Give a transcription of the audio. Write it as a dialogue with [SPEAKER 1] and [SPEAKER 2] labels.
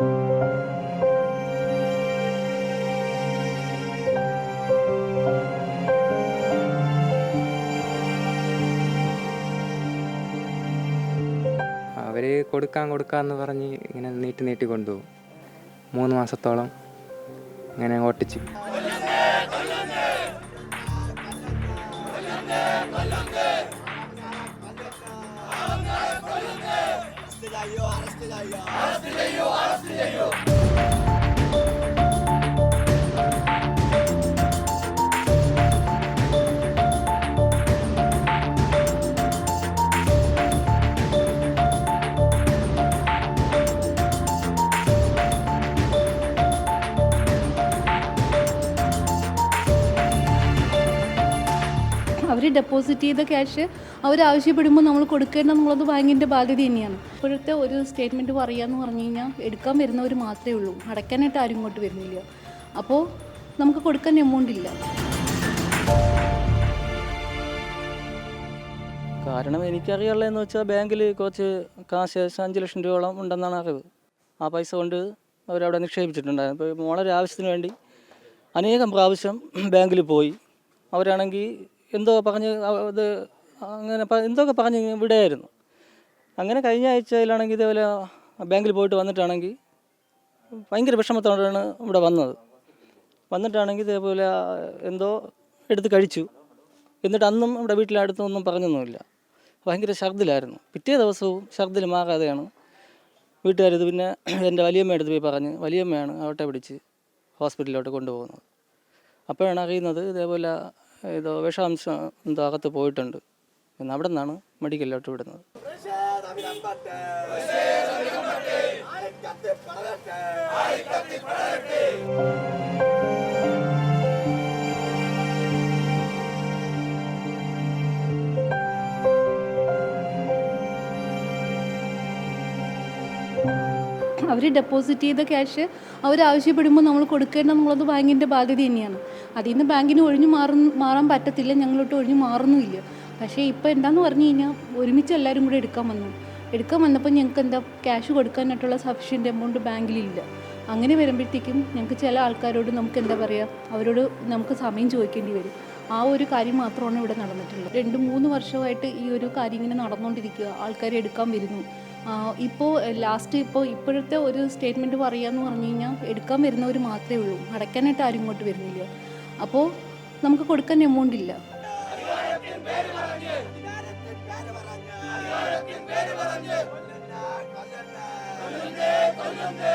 [SPEAKER 1] അവർ കൊടുക്കാൻ കൊടുക്കാമെന്ന് പറഞ്ഞ് ഇങ്ങനെ നീട്ടി നീട്ടി കൊണ്ടുപോകും. മൂന്ന് മാസത്തോളം ഇങ്ങനെ ഓട്ടിച്ച്
[SPEAKER 2] ചെയ്യോ അറസ്റ്റ് ചെയ്യോ അറസ്റ്റ് ചെയ്യോ അറസ്റ്റ് ചെയ്യോ ഡെപ്പോസിറ്റ് ചെയ്ത ക്യാഷ് അവർ ആവശ്യപ്പെടുമ്പോൾ നമ്മൾ കൊടുക്കേണ്ട എന്നുള്ളത് ബാങ്കിന്റെ ബാധ്യത തന്നെയാണ്. ഇപ്പോഴത്തെ ഒരു സ്റ്റേറ്റ്മെന്റ് പറയാന്ന് പറഞ്ഞു കഴിഞ്ഞാൽ എടുക്കാൻ വരുന്നവർ മാത്രമേ ഉള്ളൂ. അടയ്ക്കാനായിട്ട് ആരും ഇങ്ങോട്ട് വരുന്നില്ല. അപ്പോൾ നമുക്ക് കൊടുക്കാൻ എമൗണ്ട് ഇല്ല.
[SPEAKER 3] കാരണം എനിക്കറിയാനുള്ളതെന്ന് വെച്ചാൽ ബാങ്കിൽ കുറച്ച് കാശ് അഞ്ച് ലക്ഷം രൂപയോളം ഉണ്ടെന്നാണ് അറിവ്. ആ പൈസ കൊണ്ട് അവരവിടെ നിക്ഷേപിച്ചിട്ടുണ്ടായിരുന്നു. ഇപ്പോൾ മോളൊരു ആവശ്യത്തിന് വേണ്ടി അനേകം പ്രാവശ്യം ബാങ്കിൽ പോയി. അവരാണെങ്കിൽ എന്തോ പറഞ്ഞ് ഇത് അങ്ങനെ എന്തൊക്കെ പറഞ്ഞ് വിടുകയായിരുന്നു. അങ്ങനെ കഴിഞ്ഞ ആഴ്ചയിലാണെങ്കിൽ ഇതേപോലെ ബാങ്കിൽ പോയിട്ട് വന്നിട്ടാണെങ്കിൽ ഭയങ്കര വിഷമത്തോടെയാണ് ഇവിടെ വന്നത്. വന്നിട്ടാണെങ്കിൽ ഇതേപോലെ എന്തോ എടുത്ത് കഴിച്ചു. എന്നിട്ട് അന്നും ഇവിടെ വീട്ടിലടുത്തൊന്നും പറഞ്ഞൊന്നുമില്ല. ഭയങ്കര ഛർദിലായിരുന്നു. പിറ്റേ ദിവസവും ഛർദിൽ മാറാതെയാണ് വീട്ടുകാരിത് പിന്നെ എന്റെ വലിയമ്മ അടുത്ത് പോയി പറഞ്ഞ് വലിയമ്മയാണ് അവട്ടെ പിടിച്ച് ഹോസ്പിറ്റലിലോട്ട് കൊണ്ടുപോകുന്നത്. അപ്പോഴാണ് അറിയുന്നത് ഇതേപോലെ ഏതോ വിഷാംശം എന്തോ അകത്ത് പോയിട്ടുണ്ട്. പിന്നെ അവിടെ നിന്നാണ് മെഡിക്കലിലോട്ട് വിടുന്നത്.
[SPEAKER 2] അവർ ഡെപ്പോസിറ്റ് ചെയ്ത ക്യാഷ് അവർ ആവശ്യപ്പെടുമ്പോൾ നമ്മൾ കൊടുക്കേണ്ട എന്നുള്ളത് ബാങ്കിന്റെ ബാധ്യത തന്നെയാണ്. അതിൽ നിന്ന് ബാങ്കിന് ഒഴിഞ്ഞു മാറുന്ന മാറാൻ പറ്റത്തില്ല ഞങ്ങളോട്ട് ഒഴിഞ്ഞു മാറുന്നുമില്ല. പക്ഷേ ഇപ്പോൾ എന്താന്ന് പറഞ്ഞു കഴിഞ്ഞാൽ ഒരുമിച്ച് എല്ലാവരും കൂടെ എടുക്കാൻ വന്നു. എടുക്കാൻ വന്നപ്പോൾ ഞങ്ങൾക്ക് എന്താ ക്യാഷ് കൊടുക്കാനായിട്ടുള്ള സഫീഷ്യന്റ് എമൗണ്ട് ബാങ്കിലില്ല. അങ്ങനെ വരുമ്പോഴത്തേക്കും ഞങ്ങൾക്ക് ചില ആൾക്കാരോട് നമുക്ക് എന്താ പറയുക അവരോട് നമുക്ക് സമയം ചോദിക്കേണ്ടി വരും. ആ ഒരു കാര്യം മാത്രമാണ് ഇവിടെ നടന്നിട്ടുള്ളത്. രണ്ട് മൂന്ന് വർഷമായിട്ട് ഈ ഒരു കാര്യം ഇങ്ങനെ നടന്നുകൊണ്ടിരിക്കുക. ആൾക്കാരെ എടുക്കാൻ വരുന്നു. ഇപ്പോൾ ലാസ്റ്റ് ഇപ്പോൾ ഇപ്പോഴത്തെ ഒരു സ്റ്റേറ്റ്മെന്റ് പറയാന്ന് പറഞ്ഞു കഴിഞ്ഞാൽ എടുക്കാൻ വരുന്നവർ മാത്രമേ ഉള്ളൂ. അടയ്ക്കാനായിട്ട് ആരും ഇങ്ങോട്ട് വരുന്നില്ല. അപ്പോൾ നമുക്ക് കൊടുക്കാൻ എമൗണ്ട് ഇല്ല.
[SPEAKER 4] കൊല്ലുന്നേ